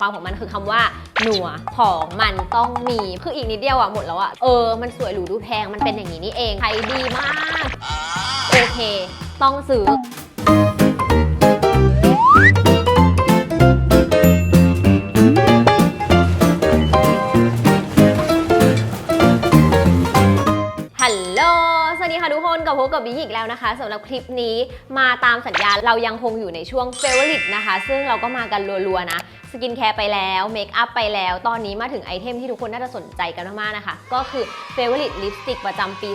ความของมันคือคำว่าหนัวของมันต้องมี คืออีกนิดเดียวอะหมดแล้วอะเออ มันสวยหรูดูแพง มันเป็นอย่างนี้นี่เองใช้ดีมาก โอเค ต้องซื้อ ค่ะทุกคนกับพบกับบิ๊กอีกแล้วนะคะสำหรับคลิปนี้มาตามสัญญาเรายังคงอยู่ในช่วงเฟเวอร์ลิตนะคะ ซึ่งเราก็มากันรัวๆนะ สกินแคร์ไปแล้วเมคอัพไปแล้ว ตอนนี้มาถึงไอเทมที่ทุกคนน่าจะสนใจกันมากๆนะคะ ก็คือเฟเวอร์ลิตลิปสติกประจำปี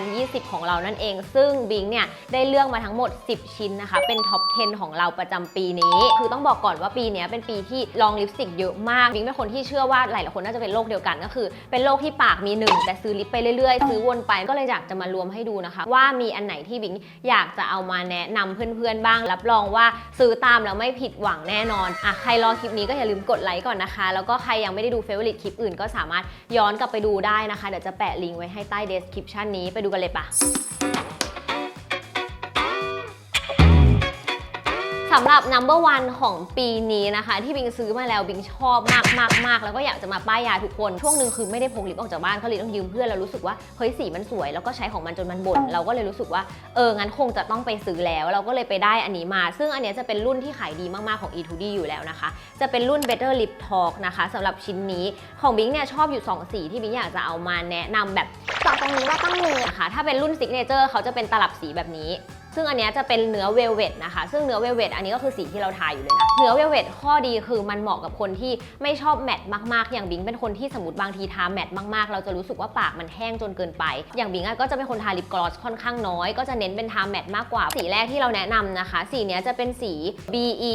2020 ของเรานั่นเอง ซึ่งบิงเนี่ยได้เลือกมาทั้งหมด 10 ชิ้นนะคะ เป็นท็อป 10 ของเราประจำปีนี้ คือต้องบอกก่อนว่าปีนี้เป็นปีที่ลองลิปสติกเยอะมากบิงเป็นคนที่เชื่อว่าหลายๆคนน่าจะเป็นโรคเดียวกันก็คือ เป็นโรคที่ปากมีหนึ่งแต่ซื้อลิปไปเรื่อยๆซื้อวนไปก็เลยอยากจะมารวมให้ดูนะคะ ว่ามีอันไหนที่บิงอยากจะเอามาแนะนำเพื่อนๆบ้าง รับรองว่าซื้อตามแล้วไม่ผิดหวังแน่นอนอะใครรอคลิปนี้ก็อย่าลืมกดไลค์ก่อนนะคะ แล้วก็ใครยังไม่ได้ดูเฟเวอริตคลิปอื่นก็สามารถย้อนกลับไปดูได้นะคะ เดี๋ยวจะแปะลิงก์ไว้ให้ใต้ description นี้ไปดูกันเลยปะำหรับ number one ของปีนี้นะคะ ที่บิงซื้อมาแล้วบิงชอบมากมากมากแล้วก็อยากจะมาป้ายยาทุกคน ช่วงหนึ่งคือไม่ได้พกลิปออกจากบ้านก็เลยต้องยืมเพื่อนแล้วรู้สึกว่าเฮ้ยสีมันสวยแล้วก็ใช้ของมันจนมันบ่นเราก็เลยรู้สึกว่าเอองั้นคงจะต้องไปซื้อแล้ว เราก็เลยไปได้อันนี้มา ซึ่งอันเนี้ยจะเป็นรุ่นที่ขายดีมากๆของ E2D อยู่แล้วนะคะ จะเป็นรุ่น Better Lip Talk นะคะสำหรับชิ้นนี้ของบิงเนี่ยชอบอยู่ 2 สีที่บิงอยากจะเอามาแนะนำแบบเจาะตรงนี้ว่าต้องมีนะคะถ้าเป็นรุ่น Signature เขาจะเป็นตลับสีแบบนี้ ซึ่งอันนี้จะเป็นเนื้อเวลเวตนะคะ ซึ่งเนื้อเวลเวตอันนี้ก็คือสีที่เราทาอยู่เลยนะ เนื้อเวลเวตข้อดีคือมันเหมาะกับคนที่ไม่ชอบแมตต์มากๆ อย่างบิงเป็นคนที่สมมติบางทีทาแมตต์มากๆ เราจะรู้สึกว่าปากมันแห้งจนเกินไป อย่างบิงอะก็จะเป็นคนทาลิปกลอสค่อนข้างน้อย ก็จะเน้นเป็นทาแมตต์มากกว่า สีแรกที่เราแนะนำนะคะ สีนี้จะเป็นสี BE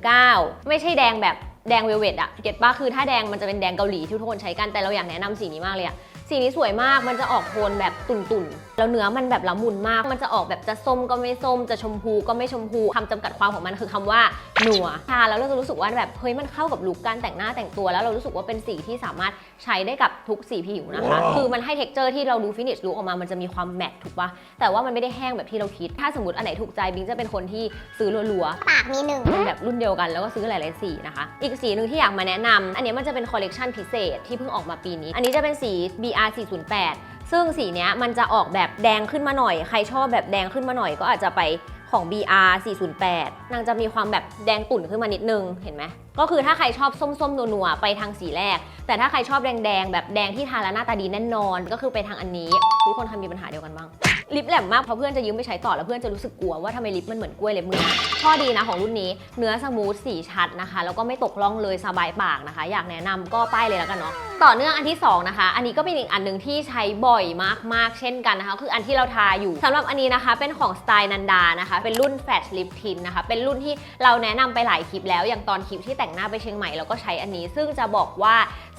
119ไม่ใช่แดงแบบแดงเวลเวตอะเก็ตป้าคือถ้าแดงมันจะเป็นแดงเกาหลีที่ทุกคนใช้กันแต่เราอยากแนะนำสีนี้มากเลยอะสีนี้สวยมากมันจะออกโทนแบบตุ่นๆ แล้วเนื้อมันแบบละมุนมาก มันจะออกแบบจะส้มก็ไม่ส้ม จะชมพูก็ไม่ชมพูคำจำกัดความของมันคือคำว่าหนัวทาแล้วเราจะรู้สึกว่าแบบเฮ้ยมันเข้ากับลุคการแต่งหน้าแต่งตัว แล้วเรารู้สึกว่าเป็นสีที่สามารถใช้ได้กับทุกสีผิวนะคะ คือมันให้เท็กเจอร์ที่เราดูฟินิชลุคออกมามันจะมีความแมตต์ถูกปะแต่ว่ามันไม่ได้แห้งแบบที่เราคิด ถ้าสมมติอันไหนถูกใจบิงจะเป็นคนที่ซื้อรัวๆปากมีหนึ่งเป็นแบบรุ่นเดียวกันแล้วก็ซื้อหลายๆสีนะคะ อีกสีหนึ่งที่อยากมาแนะนำอันนี้มันจะเป็นคอลเลกชันพิเศษที่เพิ่งออกมาปีนี้ อันนี้จะเป็นสี BR 408 ซึ่งสีเนี้ยมันจะออกแบบแดงขึ้นมาหน่อย ใครชอบแบบแดงขึ้นมาหน่อยก็อาจจะไปของ BR 408 นางจะมีความแบบแดงตุ่นขึ้นมานิดนึง เห็นไหม ก็คือถ้าใครชอบส้มๆ นัวๆ ไปทางสีแรก แต่ถ้าใครชอบแดงๆ แบบแดงที่ทาแล้วหน้าตาดีแน่นอน ก็คือไปทางอันนี้ ทุกคนทำมีปัญหาเดียวกันบ้าง ลิปแหลมมากเพราะเพื่อนจะยืมไปใช้ต่อแล้วเพื่อนจะรู้สึกกลัวว่าทำไมลิปมันเหมือนกล้วยเล็บมือ ข้อดีนะของรุ่นนี้ เนื้อสมูทสีชัดนะคะ แล้วก็ไม่ตกล่องเลยสบายปากนะคะ อยากแนะนำก็ป้ายเลยแล้วกันเนาะ ต่อเนื่องอันที่สองนะคะ อันนี้ก็เป็นอีกอันหนึ่งที่ใช้บ่อยมากๆ เช่นกันนะคะ คืออันที่เราทาอยู่สำหรับอันนี้นะคะ เป็นของสไตล์นันดานะคะ เป็นรุ่นแฟชลิปทินนะคะ เป็นรุ่นที่เราแนะนำไปหลายคลิปแล้ว อย่างตอนคลิปที่แต่งหน้าไปเชียงใหม่เราก็ใช้อันนี้ ซึ่งจะบอกว่า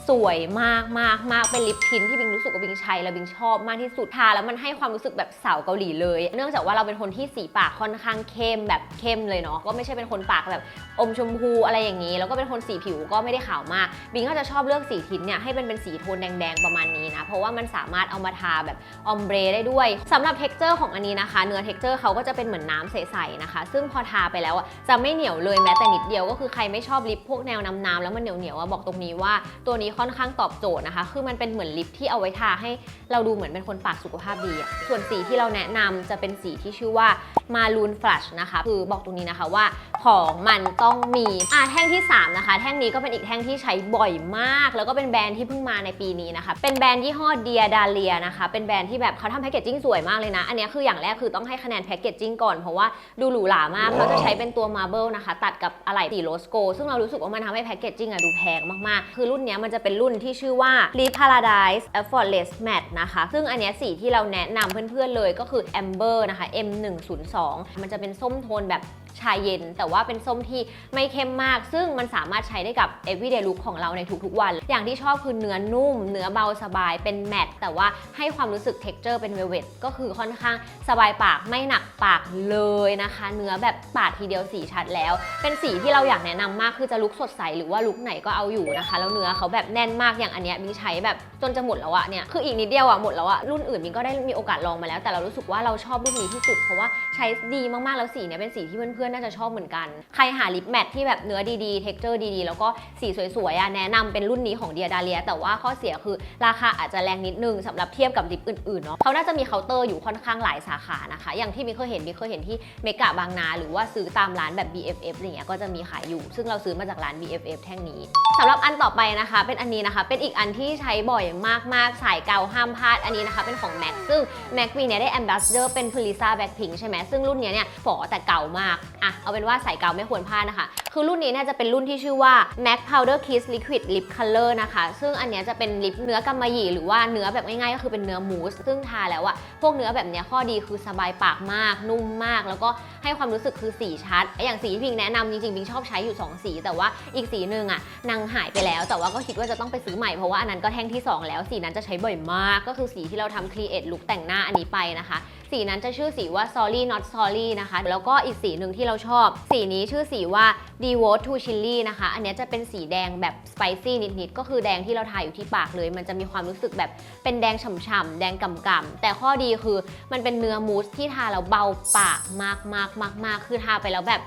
สวยมากมากมากเป็นลิปทินที่บิงรู้สึกว่าบิงใช้แล้วบิงชอบมากที่สุดทาแล้วมันให้ความรู้สึกแบบสาวเกาหลีเลย เนื่องจากว่าเราเป็นคนที่สีปากค่อนข้างเข้มแบบเข้มเลยเนาะก็ไม่ใช่เป็นคนปากแบบอมชมพูอะไรอย่างนี้ แล้วก็เป็นคนสีผิวก็ไม่ได้ขาวมาก บิงก็จะชอบเลือกสีทินเนี่ยใให้เป็นเป็นสีโทนแดงๆประมาณนี้นะ เพราะว่ามันสามารถเอามาทาแบบออมเบรได้ด้วยสำหรับเท็กเจอร์ของอันนี้นะคะ เนื้อเท็กเจอร์เขาก็จะเป็นเหมือนน้ำใสๆนะคะ ซึ่งพอทาไปแล้วอะจะไม่เหนียวเลยแม้แต่นิดเดียวก็คือใครไม่ชอบลิปพวกแนวน้ำๆแล้วมันเหนียวๆอะบอกตรงนี้ว่าตัวนี้ค่อนข้างตอบโจทย์นะคะ คือมันเป็นเหมือนลิปที่เอาไว้ทาให้เราดูเหมือนเป็นคนปากสุขภาพดีอะส่วนสีที่เราแนะนำจะเป็นสีที่ชื่อว่า Maroon Flush นะคะ คือบอกตรงนี้นะคะว่าของมันต้องมีอะแท่งที่ 3 นะคะ แท่งนี้ก็เป็นอีกแท่งที่ใช้บ่อยมาก แล้วก็เป็นแบรนด์ที่เพิ่งมาในปีนี้นะคะ เป็นแบรนด์ยี่ห้อ Dear Dahlia นะคะ เป็นแบรนด์ที่แบบเขาทำแพคเกจจิ้งสวยมากเลยนะ อันนี้คืออย่างแรกคือต้องให้คะแนนแพคเกจจิ้งก่อน เพราะว่าดูหรูหรามาก เขาจะใช้เป็นตัว Marble นะคะ ตัดกับอะไหล่สีโรสโก ซึ่งเรารู้สึกว่ามันทำให้แพคเกจจิ้งอะดูแพงมากๆ คือรุ่นเนี้ยมันจะเป็นรุ่นที่ชื่อว่า Lip Paradise Effortless Matte นะคะ ซึ่งอันเนี้ยสีที่เราแนะนำเพื่อนๆเลยก็คือ Amber นะคะ M102 มันจะเป็นส้มโทนแบบชาเย็น แต่ว่าเป็นส้มที่ไม่เข้มมาก ซึ่งมันสามารถใช้ได้กับ everyday look ของเราในทุกๆวัน อย่างที่ชอบคือเนื้อนุ่ม เนื้อเบาสบายเป็นแมตต์แต่ว่าให้ความรู้สึก texture เป็น velvet ก็คือค่อนข้างสบายปากไม่หนักปากเลยนะคะ เนื้อแบบปาดทีเดียวสีชัดแล้ว เป็นสีที่เราอยากแนะนำมากคือจะลุกสดใสหรือว่าลุกไหนก็เอาอยู่นะคะ แล้วเนื้อเขาแบบแน่นมากอย่างอันเนี้ยบิงใช้แบบจนจะหมดแล้วอะเนี่ยคืออีกนิดเดียวอะหมดแล้วอะรุ่นอื่นบิงก็ได้มีโอกาสลองมาแล้ว แต่เรารู้สึกว่าเราชอบรุ่นนี้ที่สุดเพราะว่าใช้ดีมากๆแล้วสีเนี่ยเป็นสีที่เพื่อนๆน่าจะชอบเหมือนกัน ใครหาลิปแมทที่แบบเนื้อดีๆ เท็กเจอร์ดีๆ แล้วก็สีสวยๆอะแนะนำเป็นรุ่นนี้ของเดียดาเลียแต่ว่าข้อเสียคือราคาอาจจะแรงนิดนึงสำหรับเทียบกับลิปอื่นๆเนาะเขาน่าจะมีเคาน์เตอร์อยู่ค่อนข้างหลายสาขานะคะ อย่างที่มิเคยเห็นมิเคยเห็นที่เมกะบางนา หรือว่าซื้อตามร้านแบบ BFF อะไรเงี้ยก็จะมีขายอยู่ ซึ่งเราซื้อมาจากร้าน BFF แท่งนี้สำหรับอันต่อไปนะคะ เป็นอันนี้นะคะ เป็นอีกอันที่ใช้บ่อยมากๆสายเกาห้ามพลาดอันนี้นะคะเป็นของ MAC ซึ่ง MAC ปีเนี้ยได้ Ambassador เป็น p r i s a Blackpink ใช่ไหมซึ่งรุ่นเนี้ยเนี่ยฝอแต่เก่ามาก อะเอาเป็นว่าสายเกาไม่ควรพลาดนะคะ คือรุ่นนี้เนี่ยจะเป็นรุ่นที่ชื่อว่า MAC Powder Kiss Liquid Lip Color นะคะ ซึ่งอันเนี้ยจะเป็นลิปเนื้อกำมะหยี่หรือว่าเนื้อแบบง่ายๆ ก็คือเป็นเนื้อมูส ซึ่งทาแล้วอะพวกเนื้อแบบเนี้ยข้อดีคือสบายปากมาก นุ่มมาก แล้วก็ให้ความรู้สึกคือสีชัด อย่างสีที่พิงแนะนำจริงๆพิงชอบใช้อยู่สองสี แต่ว่าอีกสีหนึ่งอะนางหายไปแล้ว แต่ว่าก็คิดว่าจะต้องไปซื้อใหม่เพราะว่าอันนั้นก็แท่งที่ 2 แล้วสีนั้นจะใช้บ่อยมาก ก็คือสีที่เราทำ create look แต่งหน้าอันนี้ไปนะคะ สีนั้นจะชื่อสีว่า sorry not sorry นะคะ แล้วก็อีกสีหนึ่งที่เราชอบ สีนี้ชื่อสีว่า devote to chili นะคะ อันนี้จะเป็นสีแดงแบบ spicy นิดๆ ก็คือแดงที่เราทาอยู่ที่ปากเลย มันจะมีความรู้สึกแบบเป็นแดงฉ่ำๆ แดงก่ำๆ แต่ข้อดีคือมันเป็นเนื้อมูสที่ทาแล้วเบาปากมากๆๆๆคือทาไปแล้วแบบ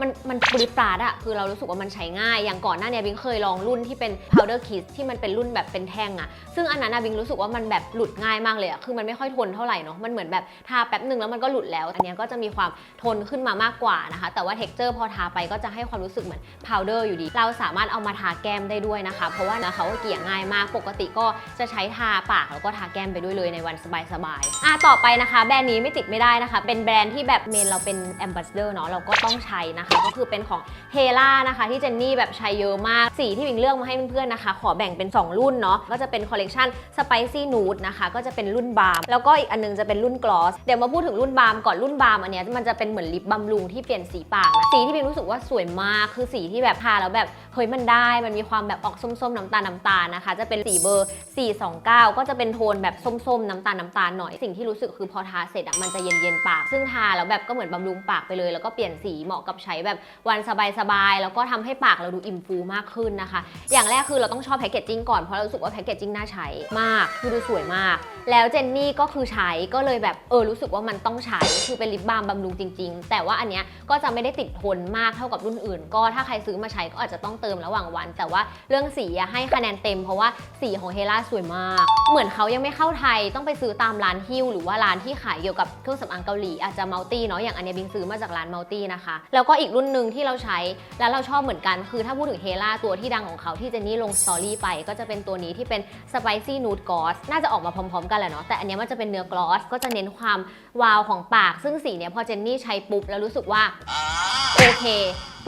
มันมันปริปราดอะคือเรารู้สึกว่ามันใช้ง่าย อย่างก่อนหน้าเนี้บิงเคยลองรุ่นที่เป็น powder kiss ที่มันเป็นรุ่นแบบเป็นแท่งอะซึ่งอันนั้นอะบิงรู้สึกว่ามันแบบหลุดง่ายมากเลยอะคือมันไม่ค่อยทนเท่าไหร่เนาะมันเหมือนแบบทาแป๊บหนึ่งแล้วมันก็หลุดแล้ว อันนี้ก็จะมีความทนขึ้นมามากกว่านะคะ แต่ว่า texture พอทาไปก็จะให้ความรู้สึกเหมือน powder อยู่ดี เราสามารถเอามาทาแก้มได้ด้วยนะคะ เพราะว่านะเขาก็เกลี่ยง่ายมาก ปกติก็จะใช้ทาปากแล้วก็ทาแก้มไปด้วยเลยในวันสบายๆอะต่อไปนะคะ แบรนด์นี้ไม่ติดไม่ได้นะคะ เป็นแบรนด์ที่แบบเมนเราเป็น ambassador เนาะเราก็ต้องใช้นะคะก็คือเป็นของเฮล่านะคะ ที่เจนนี่แบบใช้เยอะมาก สีที่วิงเลือกมาให้เพื่อนๆนะคะ ขอแบ่งเป็น 2 รุ่นเนาะก็จะเป็นคอลเลกชันสไปซี่นูดนะคะก็จะเป็นรุ่นบาร์มแล้วก็อีกอันนึงจะเป็นรุ่นกลอสเดี๋ยวมาพูดถึงรุ่นบาร์มก่อนรุ่นบาร์มอันเนี้ยมันจะเป็นเหมือนลิปบำรุงที่เปลี่ยนสีปากนะสีที่วิงรู้สึกว่าสวยมากคือสีที่แบบทาแล้วแบบเฮ้ยมันได้มันมีความแบบออกส้มๆน้ำตาลน้ำตาลนะคะ จะเป็นสีเบอร์ 429 ก็จะเป็นโทนแบบส้มๆน้ำตาลน้ำตาลหน่อยสิ่งที่รู้สึกคือพอทาเสร็จอะมันจะเย็นๆปาก ซึ่งทาแล้วแบบก็เหมือนบำรุงปากไปเลย แล้วก็เปลี่ยนสีเหมาะกับใช้แบบวันสบายๆ แล้วก็ทำให้ปากเราดูอิ่มฟูมากขึ้นนะคะ อย่างแรกคือเราต้องชอบแพคเกจจิ้งก่อน เพราะเรารู้สึกว่าแพคเกจจิ้งน่าใช้มาก คือดูสวยมาก แล้วเจนนี่ก็คือใช้ก็เลยแบบเออรู้สึกว่ามันต้องใช้คือเป็นลิปบาล์มบำรุงจริง ๆ แต่ว่าอันเนี้ยก็จะไม่ได้ติดทนมากเท่ากับรุ่นอื่น ก็ถ้าใครซื้อมาใช้ก็อาจจะต้องเติมระหว่างวัน แต่ว่าเรื่องสีอะให้คะแนนเต็ม เพราะว่าสีของเฮล่าสวยมาก เหมือนเขายังไม่เข้าไทยต้องไปซื้อตามร้านฮิ้วหรือว่าร้านที่ขายเกี่ยวกับเครื่องสำอางเกาหลีอาจจะมัลตี้เนาะอย่างอันเนี้ยบิงซื้อมาจากร้านมัลตี้นะคะ แล้วก็อีกรุ่นหนึ่งที่เราใช้แล้วเราชอบเหมือนกันคือถ้าพูดถึงเฮล่าตัวที่ดังของเขาที่เจนนี่ลงสตอรี่ไป ก็จะเป็นตัวนี้ที่เป็น Spicy Nude Gloss น่าจะออกมาพร้อมๆกันแหละเนาะแต่อันเนี้ยมันจะเป็นเนื้อกลอสก็จะเน้นความวาวของปาก ซึ่งสีเนี้ยพอเจนนี่ใช้ปุ๊บแล้วรู้สึกว่าโอเค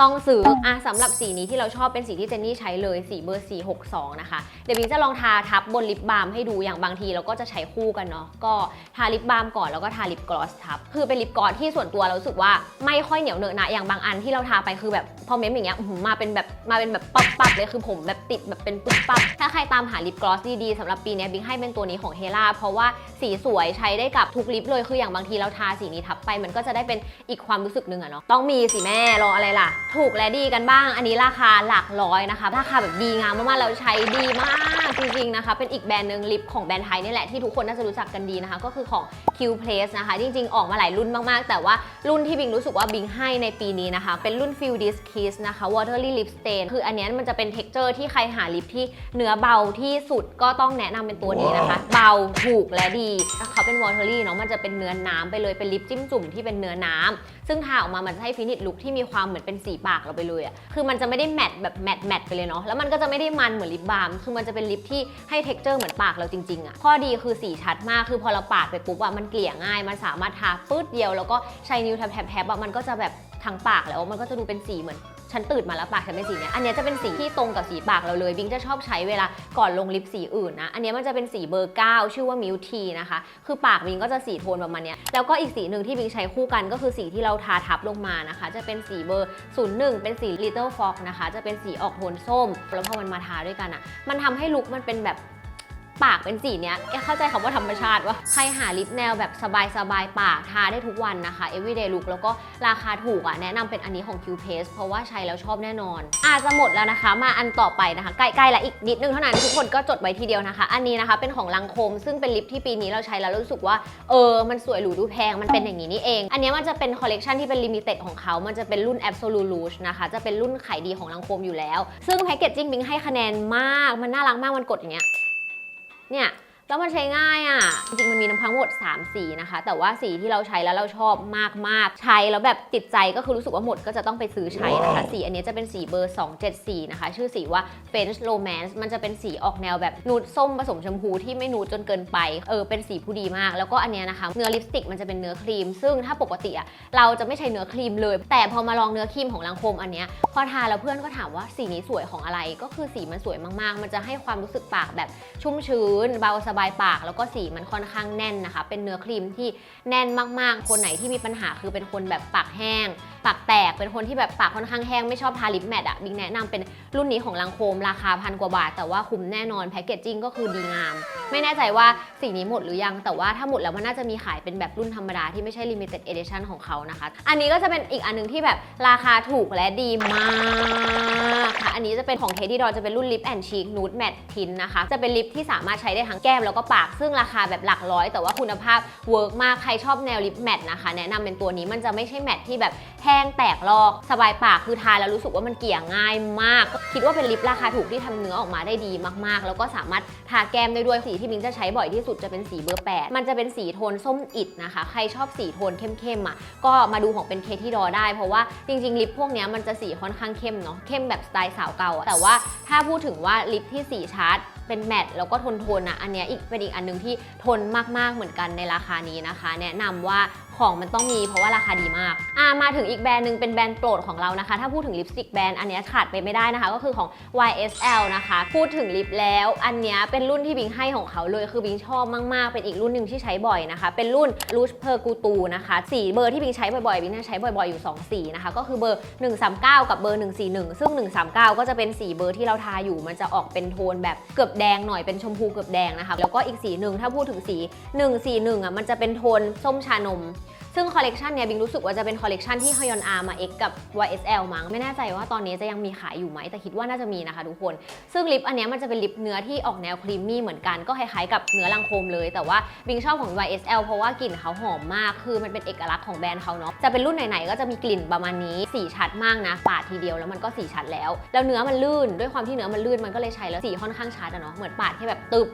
ต้องซื้ออะสำหรับสีนี้ที่เราชอบเป็นสีที่เจนนี่ใช้เลยสีเบอร์ 462 นะคะ เดี๋ยวบิงจะลองทาทับบนลิปบาล์มให้ดูอย่างบางทีเราก็จะใช้คู่กันเนาะก็ทาลิปบาล์มก่อนแล้วก็ทาลิปกลอสทับ คือเป็นลิปกลอสที่ส่วนตัวเราสึกว่าไม่ค่อยเหนียวเหนอะหนะอย่างบางอันที่เราทาไปคือแบบพอเม้มอย่างเงี้ยมาเป็นแบบมาเป็นแบบปับปับๆเลยคือผมแบบติดแบบเป็นปึ๊บปับถ้าใครตามหาลิปกลอสดีๆสำหรับปีนี้บิงให้เป็นตัวนี้ของเฮล่าเพราะว่าสีสวยใช้ได้กับทุกลิปเลยคืออย่างบางทีเราทาสีนี้ทับไป มันก็จะได้เป็นอีกความรู้สึกหนึ่งอะเนาะต้องมีสิแม่รออะไรล่ะ ถูกและดีกันบ้าง อันนี้ราคาหลักร้อยนะคะ ราคาแบบดีงามมากๆเราใช้ดีมากจริงๆนะคะ เป็นอีกแบรนด์หนึ่งลิปของแบรนด์ไทยนี่แหละที่ทุกคนน่าจะรู้จักกันดีนะคะ ก็คือของ Q Place นะคะ จริงๆ ออกมาหลายรุ่นมากๆ แต่ว่ารุ่นที่บิงรู้สึกว่าบิงให้ในปีนี้นะคะ เป็นรุ่น Fill This Kiss นะคะ Watery Lip Stain คืออันเนี้ยมันจะเป็น texture ที่ใครหาลิปที่เนื้อเบาที่สุดก็ต้องแนะนำเป็นตัวนี้นะคะ เบาถููกและดี เขาเป็น watery เนาะมันจะเป็นเนื้อน้ำไปเลยเป็นลิปจิ้มจุ่มที่เป็นเนื้อน้ำซึ่งทาออกมามันจะให้ฟินิชลุคที่มีความเหมือนเป็นสีปากเราไปเลยอะคือมันจะไม่ได้แมทแบบแมทแมทไปเลยเนาะแล้วมันก็จะไม่ได้มันเหมือนลิปบาล์มคือมันจะเป็นลิปที่ให้ texture เหมือนปากเราจริงๆอะข้อดีคือสีชัดมากคือพอเราปาดไปปุ๊บอะมันเกลี่ยง่าย มันสามารถทาปื๊ดเดียว แล้วก็ใช้นิ้วแทบๆอะมันก็จะแบบทั้งปากแล้วมันก็จะดูเป็นสีเหมือน ฉันตื่นมาแล้วปากฉันเป็นสีเนี้ยอันเนี้ยจะเป็นสีที่ตรงกับสีปากเราเลยบิงจะชอบใช้เวลาก่อนลงลิปสีอื่นนะ อันเนี้ยมันจะเป็นสีเบอร์ 9 ชื่อว่ามิวทีนะคะ คือปากบิงก็จะสีโทนประมาณเนี้ยแล้วก็อีกสีหนึ่งที่บิงใช้คู่กันก็คือสีที่เราทาทับลงมานะคะ จะเป็นสีเบอร์ 01 เป็นสี Little Fox นะคะ จะเป็นสีออกโทนส้ม แล้วพอมันมาทาด้วยกันอะมันทำให้ลุคมันเป็นแบบ ปากเป็นสีเนี้ยแกเข้าใจคำว่าธรรมชาติวะใครหาลิปแนวแบบสบายๆปากทาได้ทุกวันนะคะ everyday look แล้วก็ราคาถูกอะแนะนำเป็นอันนี้ของ Q Paste เพราะว่าใช้แล้วชอบแน่นอน อาจจะหมดแล้วนะคะ มาอันต่อไปนะคะ ใกล้ๆและอีกนิดนึงเท่านั้นทุกคนก็จดไว้ทีเดียวนะคะ อันนี้นะคะเป็นของลังโคม ซึ่งเป็นลิปที่ปีนี้เราใช้แล้วรู้สึกว่าเออมันสวยหรูดูแพงมันเป็นอย่างนี้นี่เอง อันนี้มันจะเป็นคอลเลกชันที่เป็นลิมิเต็ดของเขามันจะเป็นรุ่น Absolute Rouge นะคะจะเป็นรุ่นขายดีของลังโคมอยู่แล้ว ซึ่งแพคเกจจิ้งบิงให้คะแนนมากมันน่ารักมากมันกดอย่างเงี้ย เนี่ย แล้วมันใช้ง่ายอะ่ะ จริงๆ มันมีน้ำพังหมด 3 สีนะคะ แต่ว่าสีที่เราใช้แล้วเราชอบมากๆ ใช้แล้วแบบติดใจก็คือรู้สึกว่าหมดก็จะต้องไปซื้อใช้นะคะ สีอันนี้จะเป็นสีเบอร์ 274 นะคะ ชื่อสีว่า French Romance มันจะเป็นสีออกแนวแบบนูดส้มผสมชมพูที่ไม่นูดจนเกินไปเออเป็นสีผู้ดีมาก แล้วก็อันเนี้ยนะคะ เนื้อลิปสติกมันจะเป็นเนื้อครีม ซึ่งถ้าปกติอะเราจะไม่ใช้เนื้อครีมเลย แต่พอมาลองเนื้อครีมของลังโคมอันเนี้ยพอทาแล้วเพื่อนก็ถามว่าสีนี้สวยของอะไร ก็คือสีมันสวยมากๆ มันจะให้ความรู้สึกปากแบบชุ่มชื้นเบาสบายปาก แล้วก็สีมันค่อนข้างแน่นนะคะ เป็นเนื้อครีมที่แน่นมากๆ คนไหนที่มีปัญหาคือเป็นคนแบบปากแห้ง ปากแตก เป็นคนที่แบบปากค่อนข้างแห้งไม่ชอบทาลิปแมทอะบิ๊กแนะนำเป็นรุ่นนี้ของลังโคมราคาพันกว่าบาท แต่ว่าคุ้มแน่นอนแพคเกจจิ้งก็คือดีงาม ไม่แน่ใจว่าสีนี้หมดหรือยัง แต่ว่าถ้าหมดแล้วมันน่าจะมีขายเป็นแบบรุ่นธรรมดาที่ไม่ใช่ limited edition ของเขานะคะ อันนี้ก็จะเป็นอีกอันหนึงที่แบบราคาถูกและดีมากค่ะอันนี้จะเป็นของเทดี้ดอจะเป็นรุ่นลิปแอนชีคนูดแมททินนะคะจะเป็นลิปที่สามารถใช้ได้ทั้งแก้มแล้วก็ปากซึ่งราคาแบบหลักร้อย แต่ว่าคุณภาพเวิร์กมากใครชอบแนวลิปแมทนะคะ แนะนำเป็นตัวนี้มันจะไม่ใช่แมทที่แบบแห้งแตกลอกสบายปากคือทาแล้วรู้สึกว่ามันเกลี่ยง่ายมาก คิดว่าเป็นลิปราคาถูกที่ทำเนื้อออกมาได้ดีมากๆ แล้วก็สามารถทาแก้มได้ด้วยสีที่มิ้งจะใช้บ่อยที่สุดจะเป็นสีเบอร์ 8 มันจะเป็นสีโทนส้มอิดนะคะ ใครชอบสีโทนเข้มๆอะก็มาดูของเป็นเคที่ดอได้ เพราะว่าจริงๆลิปพวกนี้มันจะสีค่อนข้างเข้มเนาะเข้มแบบสไตล์สาวเก่าอะแต่ว่าถ้าพูดถึงว่าลิปที่สีชาร์ด เป็นแมตต์แล้วก็ทนทนอะอันเนี้ยอีกเป็นอีกอันหนึงที่ทนมากๆเหมือนกันในราคานี้นะคะ แนะนำว่า ของมันต้องมีเพราะว่าราคาดีมากอ่ามาถึงอีกแบรนด์หนึ่งเป็นแบรนด์โปรดของเรานะคะ ถ้าพูดถึงลิปสติกแบรนด์อันนี้ขาดไปไม่ได้นะคะ ก็คือของ YSL นะคะ พูดถึงลิปแล้ว อันนี้เป็นรุ่นที่บิงให้ของเขาเลยคือบิงชอบมากๆ เป็นอีกรุ่นหนึ่งที่ใช้บ่อยนะคะ เป็นรุ่น Rouge Per Gutu นะคะสีเบอร์ที่บิงใช้บ่อยๆบิงใช้บ่อยๆอยู่2สีนะคะก็คือเบอร์ 139 กับเบอร์ 141 ซึ่ง 139 ก็จะเป็นสีเบอร์ที่เราทาอยู่ มันจะออกเป็นโทนแบบเกือบแดงหน่อยเป็นชมพูเกือบแดงนะคะแล้วก็อีกสีหนึ่งถ้าพูดถึงสี 141อะมันจะเป็นโทนส้มชานม ซึ่งคอลเลกชันเนี้ยบิงรู้สึกว่าจะเป็นคอลเลกชันที่ฮยอนอามา X กับ YSL มั้งไม่แน่ใจว่าตอนนี้จะยังมีขายอยู่ไหมแต่คิดว่าน่าจะมีนะคะทุกคน ซึ่งลิปอันเนี้ยมันจะเป็นลิปเนื้อที่ออกแนวครีมมี่เหมือนกันก็คล้ายๆกับเนื้อลังโคมเลย แต่ว่าบิงชอบของ YSL เพราะว่ากลิ่นเขาหอมมากคือมันเป็นเอกลักษณ์ของแบรนด์เขาเนาะจะเป็นรุ่นไหนๆก็จะมีกลิ่นประมาณนี้สีชัดมากนะปาดทีเดียวแล้วมันก็สีชัดแล้ว แล้วเนื้อมันลื่นด้วยความที่เนื้อมันลื่นมันก็เลยใช้แล้วสีค่อนข้างชัดอะเนาะเหมือนปาดแค่แบบตึบ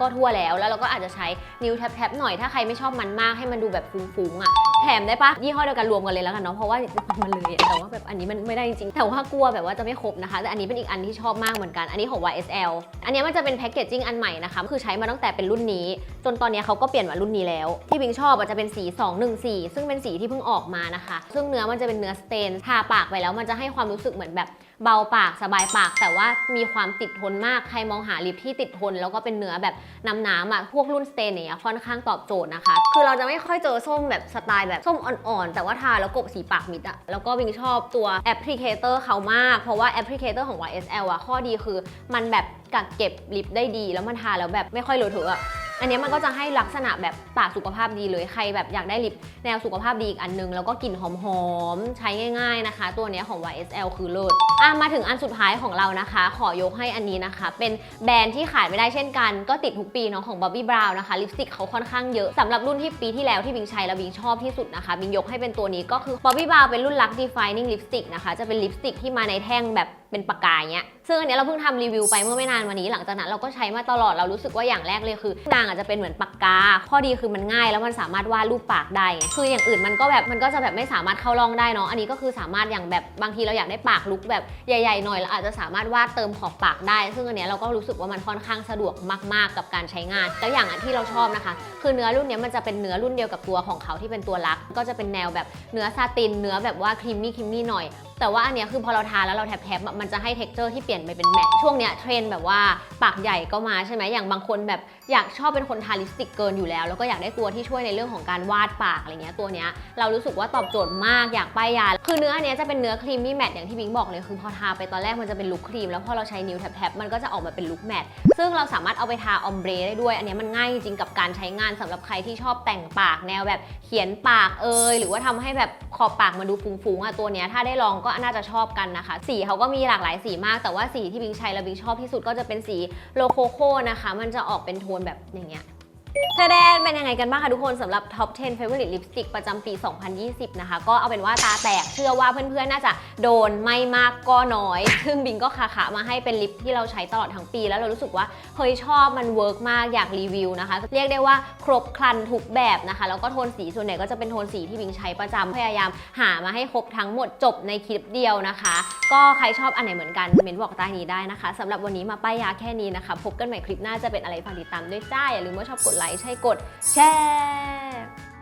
ก็ทั่วแล้วแล้วเราก็อาจจะใช้นิ้วแทบๆหน่อยถ้าใครไม่ชอบมันมากให้มันดูแบบฟุ้งๆอะแถมได้ปะยี่ห้อเดียวกันรวมกันเลยแล้วกันเนาะเพราะว่ามันเลยแต่ว่าแบบอันนี้มันไม่ได้จริงๆแต่ว่ากลัวแบบว่าจะไม่ครบนะคะ แต่อันนี้เป็นอีกอันที่ชอบมากเหมือนกันอันนี้ของ YSL อันนี้มันจะเป็นแพคเกจจิ้งอันใหม่นะคะคือใช้มาตั้งแต่เป็นรุ่นนี้ จนตอนนี้เขาก็เปลี่ยนมารุ่นนี้แล้ว ที่บิงชอบอะจะเป็นสี 214 ซึ่งเป็นสีที่เพิ่งออกมานะคะ ซึ่งเนื้อมันจะเป็นเนื้อสเตนทาปากไปแล้วมันจะให้ความรู้สึกเหมือนแบบเบาปากสบายปาก แต่ว่ามีความติดทนมากใครมองหาลิปที่ติดทน แล้วก็เป็นเนื้อแบบน้ำๆอะพวกรุ่นสเตนเงี้ยค่อนข้างตอบโจทย์นะคะ คือเราจะไม่ค่อยเจอส้มแบบสไตล์แบบส้มอ่อนๆ แต่ว่าทาแล้วกบสีปากมิดอะแล้วก็วิงชอบตัวแอปพลิเคเตอร์เขามาก เพราะว่าแอปพลิเคเตอร์ของ YSL อะข้อดีคือมันแบบกักเก็บลิปได้ดี แล้วมันทาแล้วแบบไม่ค่อยเลอะเทอะ อันนี้มันก็จะให้ลักษณะแบบปากสุขภาพดีเลยใครแบบอยากได้ลิปแนวสุขภาพดีอีกอันนึง แล้วก็กลิ่นหอมๆ ใช้ง่าย ๆนะคะ ตัวนี้ของ YSL คือเลิศอะมาถึงอันสุดท้ายของเรานะคะ ขอยกให้อันนี้นะคะ เป็นแบรนด์ที่ขายไม่ได้เช่นกัน ก็ติดทุกปีเนาะของ Bobbi Brown นะคะลิปสติกเขาค่อนข้างเยอะสำหรับรุ่นที่ปีที่แล้วที่บิงใช้แล้วบิงชอบที่สุดนะคะบิงยกให้เป็นตัวนี้ก็คือ Bobbi Brown เป็นรุ่น Luck Defining Lipstick นะคะจะเป็นลิปสติกที่มาในแท่งแบบ เป็นปากกาเงี้ย ซึ่งอันนี้เราเพิ่งทำรีวิวไปเมื่อไม่นานมานี้ หลังจากนั้นเราก็ใช้มาตลอด เรารู้สึกว่าอย่างแรกเลยคือนางอาจจะเป็นเหมือนปากกา ข้อดีคือมันง่ายแล้วมันสามารถวาดรูปปากได้ คืออย่างอื่นมันก็แบบมันก็จะแบบไม่สามารถเข้าร่องได้เนาะ อันนี้ก็คือสามารถอย่างแบบบางทีเราอยากได้ปากลุกแบบใหญ่ๆหน่อยเราอาจจะสามารถวาดเติมขอบปากได้ ซึ่งอันนี้เราก็รู้สึกว่ามันค่อนข้างสะดวกมาก ๆ กับการใช้งาน แล้วอย่างอันที่เราชอบนะคะ คือเนื้อรุ่นนี้มันจะเป็นเนื้อรุ่นเดียวกับตัวของเขาที่เป็นตัวลัก ก็จะเป็นแนวแบบเนื้อซาติน เนื้อแบบว่าครีมมี่ครีมมี่หน่อย แต่ว่าอันเนี้ยคือพอเราทาแล้วเราแทบๆอะมันจะให้เท็กเจอร์ที่เปลี่ยนไปเป็นแมตช่วงเนี้ยเทรนแบบว่าปากใหญ่ก็มาใช่ไหมอย่างบางคนแบบอยากชอบเป็นคนทาลิปสติกเกินอยู่แล้ว แล้วก็อยากได้ตัวที่ช่วยในเรื่องของการวาดปากอะไรเงี้ยตัวเนี้ยเรารู้สึกว่าตอบโจทย์มากอยากป้ายยา คือเนื้ออันเนี้ยจะเป็นเนื้อครีมมี่แมตอย่างที่บิงบอกเลยคือพอทาไปตอนแรกมันจะเป็นลุคครีมแล้วพอเราใช้นิ้วแทบๆมันก็จะออกมาเป็นลุคแมตซึ่งเราสามารถเอาไปทาออมเบรได้ด้วย อันเนี้ยมันง่ายจริงกับการใช้งานสำหรับใครที่ชอบแต่งปากแนวแบบเขียนปากเอยหรือว่าทำให้แบบขอบปากมันดูฟุ้งๆอะตัวเนี้ยถ้าได้ลองกน่าจะชอบกันนะคะ สีเขาก็มีหลากหลายสีมาก แต่ว่าสีที่บิงใช้แล้วบิงชอบที่สุดก็จะเป็นสีโลโคโคนะคะ มันจะออกเป็นโทนแบบอย่างเงี้ย แทแดนเป็นยังไงกันบ้างคะทุกคนสำหรับ Top 10 Favorite Lipstick ประจำปี 2020 นะคะ ก็เอาเป็นว่าตาแตกเชื่อว่าเพื่อนๆ น่าจะโดนไม่มากก็น้อย ซึ่งบิงก็คาขามาให้เป็นลิปที่เราใช้ตลอดทั้งปี แล้วเรารู้สึกว่าเฮ้ยชอบมันเวิร์กมากอยากรีวิวนะคะ เรียกได้ว่าครบครันทุกแบบนะคะ แล้วก็โทนสีส่วนใหญ่ก็จะเป็นโทนสีที่บิงใช้ประจำพยายามหามาให้ครบทั้งหมดจบในคลิปเดียวนะคะ ก็ใครชอบอันไหนเหมือนกันเมนบอกใต้นี้ได้นะคะสำหรับวันนี้มาป้ายยาแค่นี้นะคะพบกันใหม่คลิปหน้าจะเป็นอะไรฝากติดตามด้วยจ้าอย่าลืมว่าชอบกดไลค์ใช่กดแชร์